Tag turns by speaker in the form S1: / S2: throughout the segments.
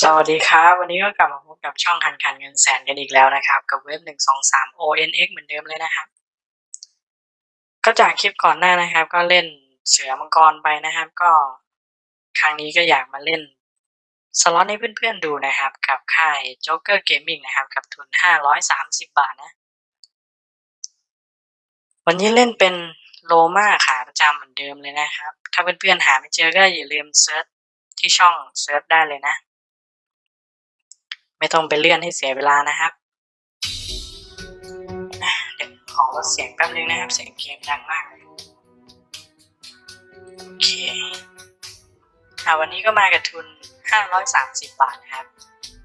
S1: สวัสดีครับ วันนี้ก็กลับมาพบกับช่องคันคันเงินแสนกันอีกแล้วนะครับ กับเว็บหนึ่งสองสาม ONX เหมือนเดิมเลยนะครับ ก็จากคลิปก่อนหน้านะครับ ก็เล่นเสือมังกรไปนะครับ ก็ครั้งนี้ก็อยากมาเล่นสล็อตให้เพื่อนๆดูนะครับ กับค่าย Joker Gaming นะครับ กับทุน530บาทนะ วันนี้เล่นเป็นโลมาขาประจำเหมือนเดิมเลยนะครับ ถ้าเพื่อนๆหาไม่เจอก็อย่าลืมเซิร์ชที่ช่องเซิร์ชได้เลยนะ ไม่ต้องไปเลื่อนให้เสียเวลานะครับเดี๋ยวขอลดเสียงแป๊บนึงนะครับ เสียงเกมดังมากเลยโอเคอ่าวันนี้ก็มากับทุน 530 บาทนะครับ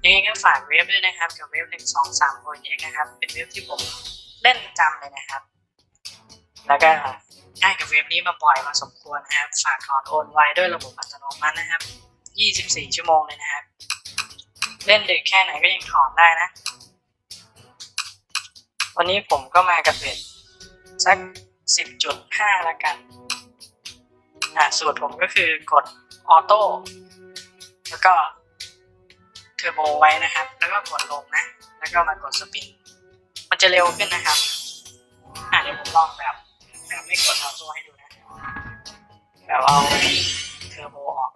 S1: ยังไงก็ฝากเว็บด้วยนะครับ กับเว็บ 123 o n x นะครับ เป็นเว็บที่ผมเล่นจำเลยนะครับ แล้วก็ได้กับเว็บนี้มาบ่อยมาสมควรนะครับ ฝากถอนโอนไว้ด้วยระบบอัตโนมัตินะครับ 24 ชั่วโมงเลยนะครับ เล่นดึกแค่ไหนก็ยังถอนได้นะ วันนี้ผมก็มากับเบ็ดสัก 10.5แล้วกันอะสูตรผมก็คือกดออโต้แล้วก็เทอร์โบไว้นะครับ แล้วก็กดลงนะ แล้วก็มากดสปิน มันจะเร็วขึ้นนะครับ อะเดี๋ยวผมลองแบบ แบบไม่กดออโต้ให้ดูนะ แบบเอาเทอร์โบออก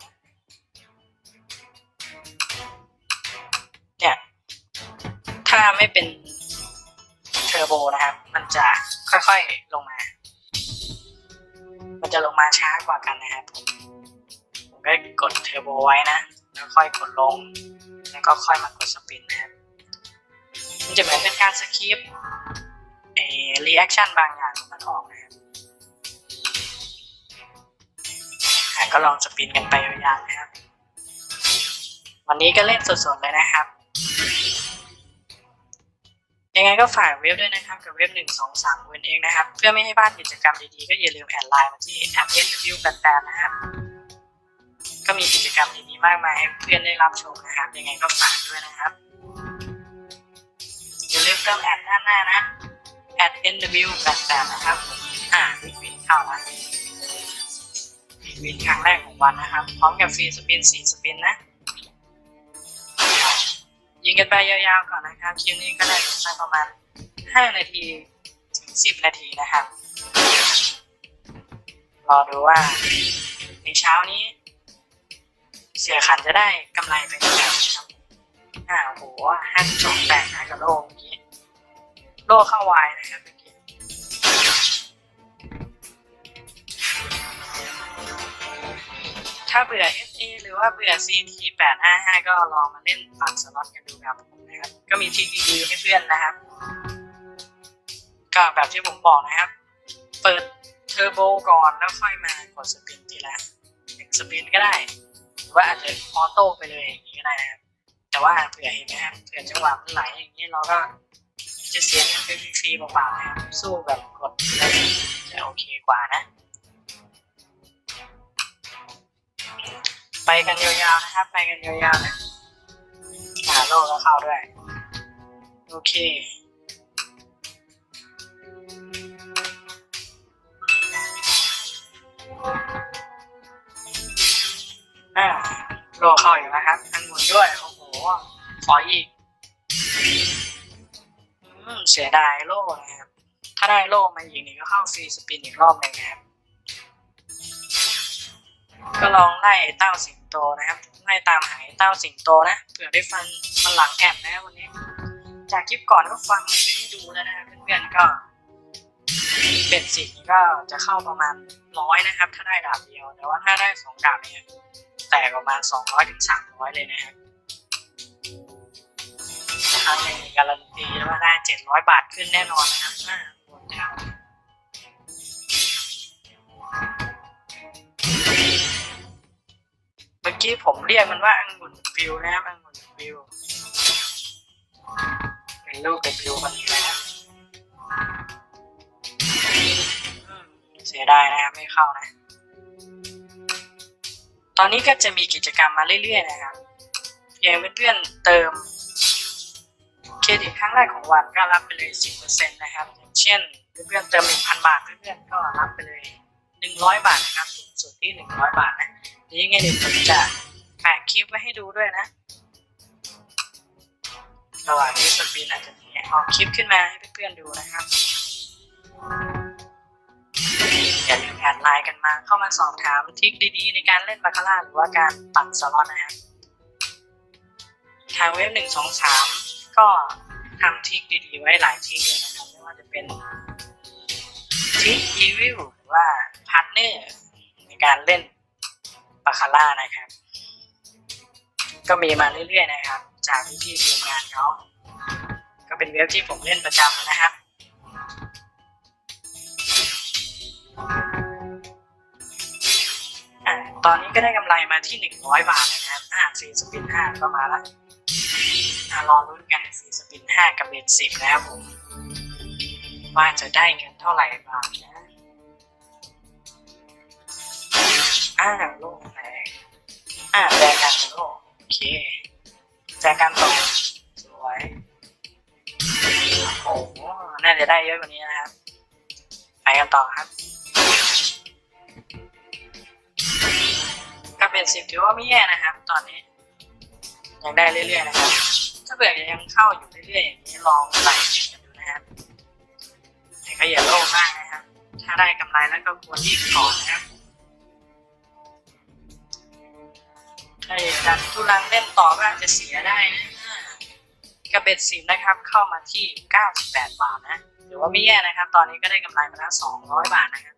S1: ไม่เป็นเทอร์โบนะครับ มันจะค่อยๆลงมา มันจะลงมาช้ากว่ากันนะครับ ผมก็กดเทอร์โบไว้นะ แล้วค่อยกดลง แล้วก็ค่อยมากดสปินนะครับ มันจะเหมือนเป็นการสคริปเอรีแอคชั่นบางอย่างมันออกนะครับก็ลองสปินกันไปยาวๆนะครับ วันนี้ก็เล่นสดๆเลยนะครับ ยังไงก็ฝากเว็บด้วยนะครับ กับเว็บ 1 2 3เวนเองนะครับ เพื่อไม่ให้พลาดกิจกรรมดีๆ ก็อย่าลืมแอดไลน์มาที่แอป SW 88นนะครับ ก็มีกิจกรรมดีๆมากมายให้เพื่อนได้รับชมนะครับ ยังไงก็ฝากด้วยนะครับอย่าลืมเติมแอดด้านหน้านะแอด NW 88นะครับ อ่าวินวินเข้านะวินวินครั้งแรกของวันนะครับ พร้อมกับฟรีสปิน4สปินนะ ยิงกันไปยาวๆก่อนนะครับคลิปนี้ก็ได้ประมาณ 5 นาทีถึง 10 นาทีนะครับ รอดูว่าในเช้านี้ เสียขันจะได้กำไรไปเท่าไหร่นะครับอ่าโหห้าสองแปดนะกับโลเมื่อกี้โลเข้าวายนะครับเมื่อกี้ถ้าเบื่อ หรือว่าเบื่อ CT 855ก็ลองมาเล่นปั่นสล็อตกันดูครับผมนะครับ ก็มีทริคดีๆให้เพื่อนนะครับ ก็แบบที่ผมบอกนะครับ เปิดเทอร์โบก่อนแล้วค่อยมากดสปินทีละหนึ่งสปินก็ได้ หรือว่าอาจจะออโต้ไปเลยอย่างนี้ก็ได้นะครับ แต่ว่าเผื่อเห็นไหมครับเผื่อจังหวะมันไหลอย่างนี้เราก็จะเสียเงินไปฟรีๆเปล่าๆนะครับสู้แบบกดแล้วจะโอเคกว่านะ ไปกันยาวๆนะครับ ไปกันยาวๆนะหาโลกก็เข้าด้วย โอเคอ่าโลกเข้าอยู่นะครับทั้งหมดด้วย โอ้โห ขออีก อืม เสียดายโลกนะครับ ถ้าได้โลกมาอีกนี่ก็เข้าฟรีสปินอีกรอบหนึ่งนะครับ ก็ลองไล่เต้าสิงโตนะครับไล่ตามหายเต้าสิงโตนะเผื่อได้ฟังมันหลังแอมนะวันนี้ จากคลิปก่อนก็ฟังไม่ได้ดูแล้วนะครับเพื่อนๆก็เป็ดสิงก็จะเข้าประมาณร้อยนะครับ ถ้าได้ดาบเดียว แต่ว่าถ้าได้สองดาบเนี่ยแตกประมาณสองร้อยถึงสามร้อยเลยนะครับครั้งหนึ่งการันตีว่าได้เจ็ดร้อยบาทขึ้นแน่นอนนะครับ อกี้ผมเรียกมันว่าอังุ่นวิวนะครับอังุ่นวิวเป็นลูกกับวิวมันนะครับเสียดายนะครับไม่เข้านะ ตอนนี้ก็จะมีกิจกรรมมาเรื่อยๆนะครับเพียงเพื่อนๆเติมเครดิตครั้งแรกของวันก็รับไปเลย 10%นะครับอย่างเช่นเพื่อนๆเติม1,000 บาทเพื่อนๆก็รับไปเลย 100 บาทนะครับสูงสุดที่ 100 บาทนะ เดี๋ยวยังไงเดี๋ยวผมจะแปะคลิปไว้ให้ดูด้วยนะระหว่างที่สปินอาจจะมีออกคลิปขึ้นมาให้เพื่อนๆดูนะครับอย่าลืมแอดไลน์กันมาเข้ามาสอบถามทิคดีๆ ในการเล่นบาคาร่าหรือว่าการปั่นสล็อตนะครับทางเว็บหนึ่งสองสามก็ทำทิคดีๆ ไว้หลายทริคเลยนะครับไม่ว่าจะเป็นทิคอีวิวหรือว่าพาร์ทเนอร์ในการเล่น บาคาร่านะครับ ก็มีมาเรื่อยๆนะครับ จากพี่ๆทีมงานเขาก็เป็นเว็บที่ผมเล่นประจำนะครับอ่าตอนนี้ก็ได้กำไรมาที่หนึ่งร้อยบาทนะครับอ่าสี่สปินห้าก็มาละอ่ารอรุ้นกันสี่สปินห้ากับเบ็ดสิบนะครับผมว่าจะได้กันเท่าไหร่บาทนะอ่าโล่งแรง อ่าแจกันโล่โอเคแจกันตกสวยโอ้โหน่าจะได้เยอะกว่านี้นะครับ ไปกันต่อครับก็เป็นสิบถือว่าไม่แย่นะครับ ตอนนี้ ยังได้เรื่อยๆนะครับ ถ้าเบื่อยังเข้าอยู่เรื่อยๆอย่างนี้ลองไล่กันดูนะครับแต่ก็อย่าโลภมากนะครับ ถ้าได้กำไรแล้วก็ควรรีบถอนนะครับ ถ้าอยากทุลังเล่นต่อก็อาจจะเสียได้นะกระเบ็ดสิบนะครับ เข้ามาที่ 98 บาทนะหรือว่าไม่แย่นะครับ ตอนนี้ก็ได้กำไรมาแล้ว 200 บาทนะครับ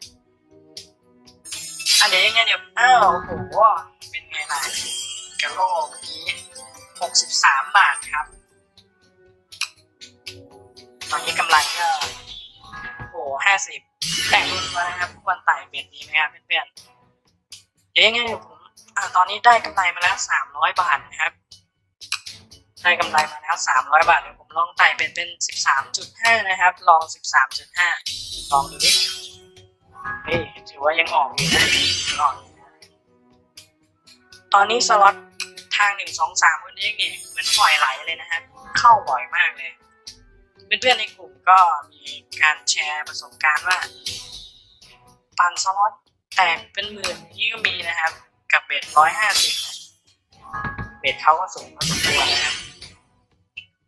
S1: อันเดี๋ยวยังไงเดี๋ยวอ้าวโอ้โหเป็นไงล่ะกระโลกเมื่อกี้หกสิบสามบาทครับ ตอนนี้กำไรก็โอ้ห้าสิบแต่งรุ่นมานะครับควรไต่เบ็ดนี้ไหมครับเพื่อนๆเดี๋ยวยังไงเดี๋ยวผม อ่าตอนนี้ได้กำไรมาแล้วสามร้อยบาทนะครับ ได้กำไรมาแล้วสามร้อยบาทเดี๋ยวผมลองไต่เป็นเป็นสิบสามจุดห้านะครับ ลองสิบสามจุดห้าลองดูดิเฮ้ถือว่ายังออกอยู่นะออกตอนนี้สล็อตทางหนึ่งสองสามคนนี้เนี่ยเหมือนปล่อยไหลเลยนะฮะเข้าบ่อยมากเลยเพื่อนๆในกลุ่มก็มีการแชร์ประสบการณ์ว่าปั่นสล็อตแตกเป็นหมื่นนี่ก็มีนะครับ กับเบ็ดร้อยห้าสิบเบ็ดเขาก็สูงพอสมควรนะครับ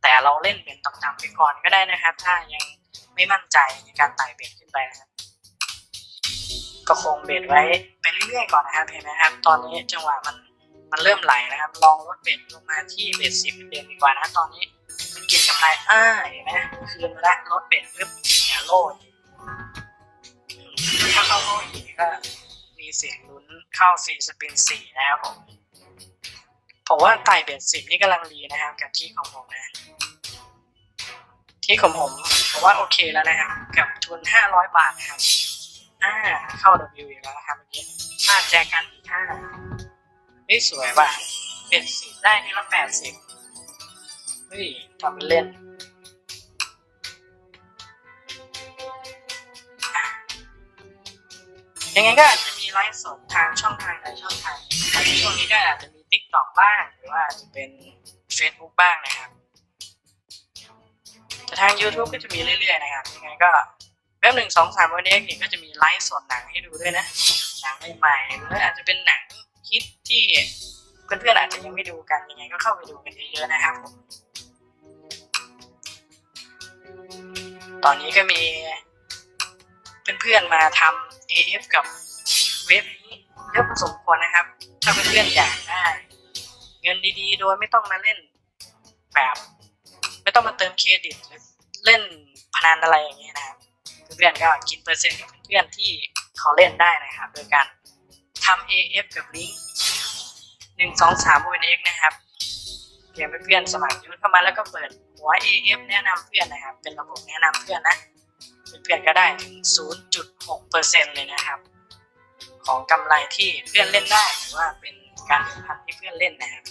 S1: แต่เราเล่นเป็นต่ำๆไปก่อนก็ได้นะครับ ถ้ายังไม่มั่นใจในการไต่เบ็ดขึ้นไปนะครับ ก็คงเบรดไว้ไปเรื่อยๆก่อนนะครับเห็นไหมครับ ตอนนี้จังหวะมันมันเริ่มไหลนะครับ ลองลดเบรดลงมาที่เบรดสิบเดือนดีกว่านะตอนนี้มันกินกำไรอ่าเห็นไหมคืนล้วลดเบรดปึ๊บเนี่ยโล่อีกถ้าเข้าโล่อีกก็มีเสียง เข้าสี่สปินสี่นะครับผม ผมว่าไต่เบรดสิบนี่กำลังดีนะครับกับที่ของผมนะ ที่ของผมผมว่าโอเคแล้วนะครับกับทุนห้าร้อยบาทนะครับอ่าเข้า W อีกแล้วนะครับเมื่อกี้มาแจกกันอีกห้าเฮ้สวยว่ะเป็นสิบได้นี่ละแปดสิบเฮ้ยทำเป็นเล่นยังไงก็ ไลฟ์สดทางช่องทางใดช่องทางหนึ่งนะครับช่วงนี้ก็อาจจะมี t ิ k t o k บ้างหรือว่าจะเป็น Facebook บ้างนะครับแต่ทาง YouTube ก็จะมีเรื่อยๆนะครับยังไงก็เว็บหนึ่งสองสามวันนี้นี่ก็จะมีไลฟ์สดหนังให้ดูด้วยนะหนังใหม่ๆหรืออาจจะเป็นหนังฮิตที่เพื่อนๆอาจจะยังไม่ดูกันยังไงก็เข้าไปดูกันเยอะๆนะครับผมตอนนี้ก็มีเพื่อนๆมาทำ AF กับ เว็บนี้เยอะพอสมควรนะครับ ถ้าเพื่อนๆอยากได้ เงินดีๆ โดยไม่ต้องมาเล่นแบบ ไม่ต้องมาเติมเครดิตหรือเล่นพนันอะไรอย่างเงี้ยนะครับเพื่อนๆก็กินเปอร์เซ็นต์กับเพื่อนๆที่เขาเล่นได้นะครับ โดยการทำ AF กับลิงก์หนึ่งสองสาม ONX นะครับเพียงเพื่อนๆสมัครยูทเข้ามาแล้วก็เปิดหัว AF แนะนำเพื่อนนะครับ เป็นระบบแนะนำเพื่อนนะเพื่อนๆก็ได้ถึง 0.6เปอร์เซ็นต์เลยนะครับ ของกำไรที่เพื่อนเล่นได้หรือว่าเป็นการเดินพันที่เพื่อนเล่นนะครับ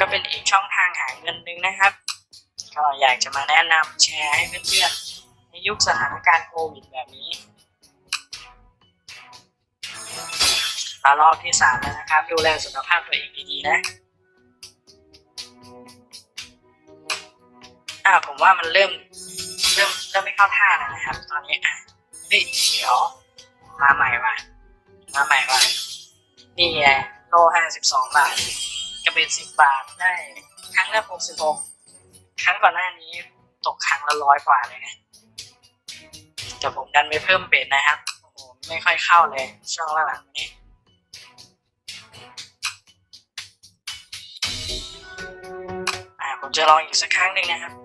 S1: ก็เป็นอีกช่องทางหาเงินหนึ่งนะครับ ก็อยากจะมาแนะนำแชร์ให้เพื่อนๆในยุคสถานการณ์โควิดแบบนี้มารอบที่สามแล้วนะครับ ดูแลสุขภาพตัวเองดีๆนะอ่าผมว่ามันเริ่ม เริ่มไม่เข้าท่าแล้วนะครับ ตอนนี้อะเฮ้ยเดี๋ยวมาใหม่ว่ะมาใหม่ว่ะนี่ไงโลห้าสิบสองบาทกระเบ็ดสิบบาทได้ครั้งละหกสิบหกครั้งก่อนหน้านี้ ตกครั้งละร้อยกว่าเลยนะแต่ผมดันไปเพิ่มเบ็ดนะครับโอ้โหไม่ค่อยเข้าเลยช่วงหลังๆนี้อ่าผมจะลองอีกสักครั้งหนึ่งนะครับ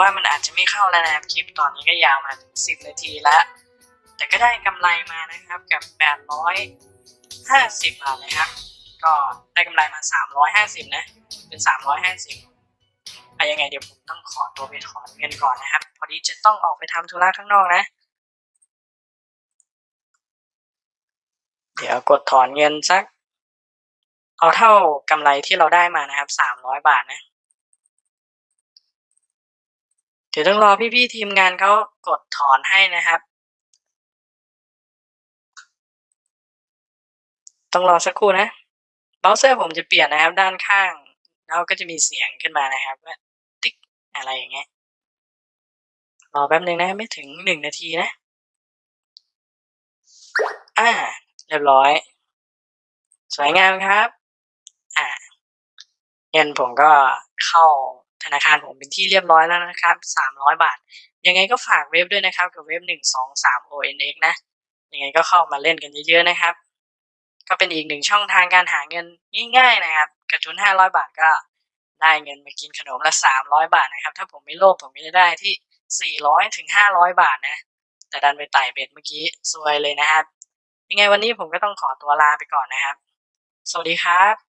S1: ว่ามันอาจจะไม่เข้าแล้วนะครับคลิปตอนนี้ก็ยาวมาถึงสิบนาทีแล้ว แต่ก็ได้กำไรมานะครับกับแปดร้อยห้าสิบบาทเลยครับ ก็ได้กำไรมาสามร้อยห้าสิบนะ เป็นสามร้อยห้าสิบอะยังไงเดี๋ยวผมต้องขอตัวไปถอนเงินก่อนนะครับ พอดีจะต้องออกไปทำธุระข้างนอกนะ เดี๋ยวกดถอนเงินสัก เอาเท่ากำไรที่เราได้มานะครับสามร้อยบาทนะ เดี๋ยวต้องรอพี่ๆทีมงานเขากดถอนให้นะครับ ต้องรอสักครู่นะเบราว์เซอร์ผมจะเปลี่ยนนะครับ ด้านข้าง แล้วก็จะมีเสียงขึ้นมานะครับว่าติ๊กอะไรอย่างเงี้ยรอแป๊บหนึ่งนะ ไม่ถึงหนึ่งนาทีนะ อ่า เรียบร้อย สวยงามครับ อ่าเงินผมก็เข้า ธนาคารผมเป็นที่เรียบร้อยแล้วนะครับสามร้อยบาท ยังไงก็ฝากเว็บด้วยนะครับ กับเว็บหนึ่งสองสาม ONX นะ ยังไงก็เข้ามาเล่นกันเยอะๆนะครับ ก็เป็นอีกหนึ่งช่องทางการหาเงินง่ายๆนะครับ กระทุนห้าร้อยบาทก็ได้เงินมากินขนมละสามร้อยบาทนะครับ ถ้าผมไม่โลภผมก็จะได้ที่สี่ร้อยถึงห้าร้อยบาทนะ แต่ดันไปไต่เบ็ดเมื่อกี้ซวยเลยนะครับ ยังไงวันนี้ผมก็ต้องขอตัวลาไปก่อนนะครับ สวัสดีครับ